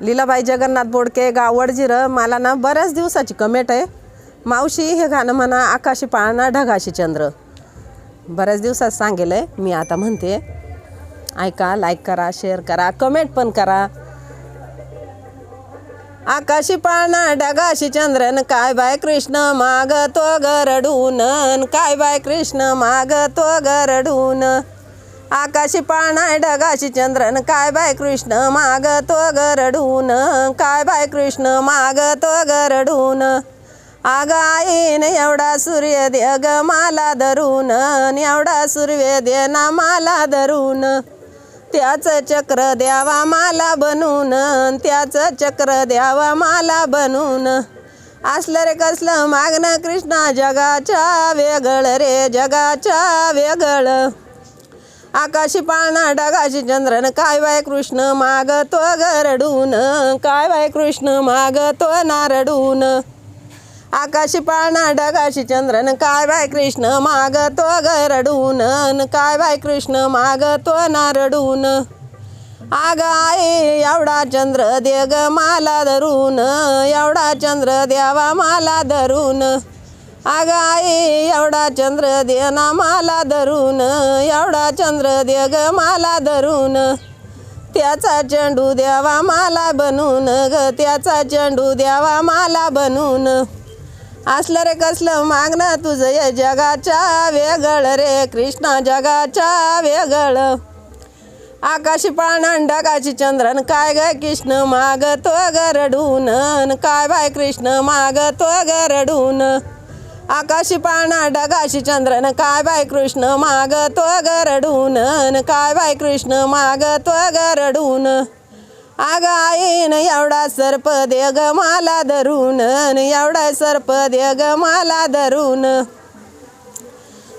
लीलाबाई जगन्नाथ बोडके गाव मला ना बऱ्याच दिवसाची कमेंट आहे. मावशी हे गाणं म्हणा आकाशी पाळणा ढगाशी चंद्र. बऱ्याच दिवसात सांगेल आहे मी आता म्हणते. ऐका लाईक करा शेअर करा कमेंट पण करा. आकाशी पाळणा ढगाशी चंद्रन काय बाय कृष्ण माग तो गरडून. काय बाय कृष्ण माग तो गरडून. आकाशी पाळणा ढगाशी चंद्रन. काय बाय कृष्ण माग तो गरडून. काय बाय कृष्ण माग तो गरडून. आग आईन एवढा सूर्य दे ग माला धरून. एवढा सूर्य दे ना माला धरून. त्याचं चक्र द्यावा माला बनून. त्याचं चक्र द्यावा माला बनून. असलं रे कसलं मागणं कृष्णा जगाच्या वेगळ रे जगाच्या वेगळ. आकाशी पाळणा डगाशी चंद्रन. काय बाय कृष्ण मागतो गरडून? काय बाय कृष्ण मागतो नारडून? आकाशी पाळणा डगाशी चंद्रन. काय बाय कृष्ण मागतो गरडून? काय बाय कृष्ण मागतो नारडून? आग आहे एवढा चंद्र दे ग माला धरून. एवढा चंद्र द्यावा माला धरून. आग आई एवढा चंद्र दे ना माला धरून एवढा चंद्र दे ग माला धरून. त्याचा चेंडू द्यावा माला बनून ग त्याचा चेंडू द्यावा माला बनून. असलं रे कसलं मागणं तुझं या जगाच्या वेगळ रे कृष्णा जगाच्या वेगळ. आकाशी पाळणा ढगाची चंद्रन काय ग कृष्ण माग तो गरडून काय बाय कृष्ण माग तो गरडून आकाशी पाळणा ढगाशी चंद्रन काय बाय कृष्ण माग तो गरडून काय बाय कृष्ण माग तो गरडून आग आईन एवढा सर्प दे ग माला धरून एवढा सर्प दे ग माला धरून.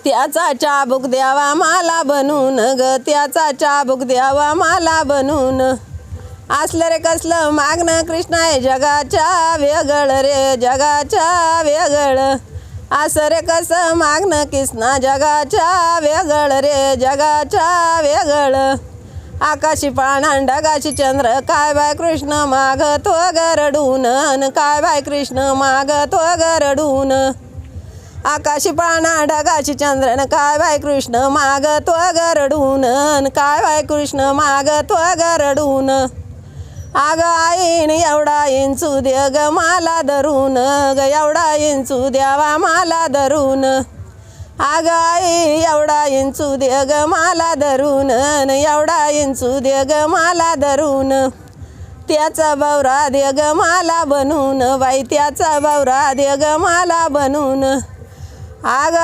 त्याचा चाबूक द्यावा माला बनून ग त्याचा चाबूक द्यावा माला बनून. असलं रे कसलं मागणं कृष्ण आहे जगाच्या वेगळ रे जगाच्या वेगळ. असं रे कसं मागणं कृष्णा जगाच्या वेगळ रे जगाच्या वेगळ. आकाशी पाणान ढगाशी चंद्र काय बाय कृष्ण माग तो गरडून काय बाय कृष्ण माग तो गरडून? आकाशी पाणा ढगाशी चंद्रन काय बाय कृष्ण माग तो गरडून काय बाय कृष्ण माग तो गरडून? आग आईन एवढा इंचू दे ग माला धरून ग एवढा इंचू द्यावा माला धरून. आग आई एवढा इंचू दे ग माला धरून. एवढा इंचू दे ग माला धरून. त्याचा बावरा दे ग माला बनून. बाई त्याचा बावरा दे ग माला बनून. आग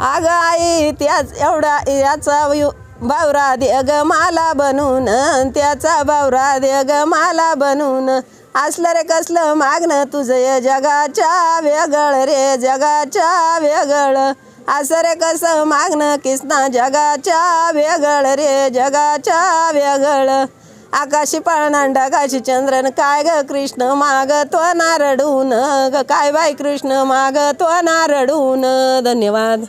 आग आई त्याच एवढा याचा यु- बावरा दे ग माला बनून त्याचा बावरा दे ग माला बनून. असलं रे कसलं मागणं तुझं जगाच्या वेगळ रे जगाच्या वेगळ. असं रे कसं मागणं किसना जगाच्या वेगळ रे जगाच्या वेगळ. आकाशी पाळणा ढगाशी चंद्रन काय ग कृष्ण माग तो नारडून? ग काय बाई कृष्ण माग तो नारडून? धन्यवाद.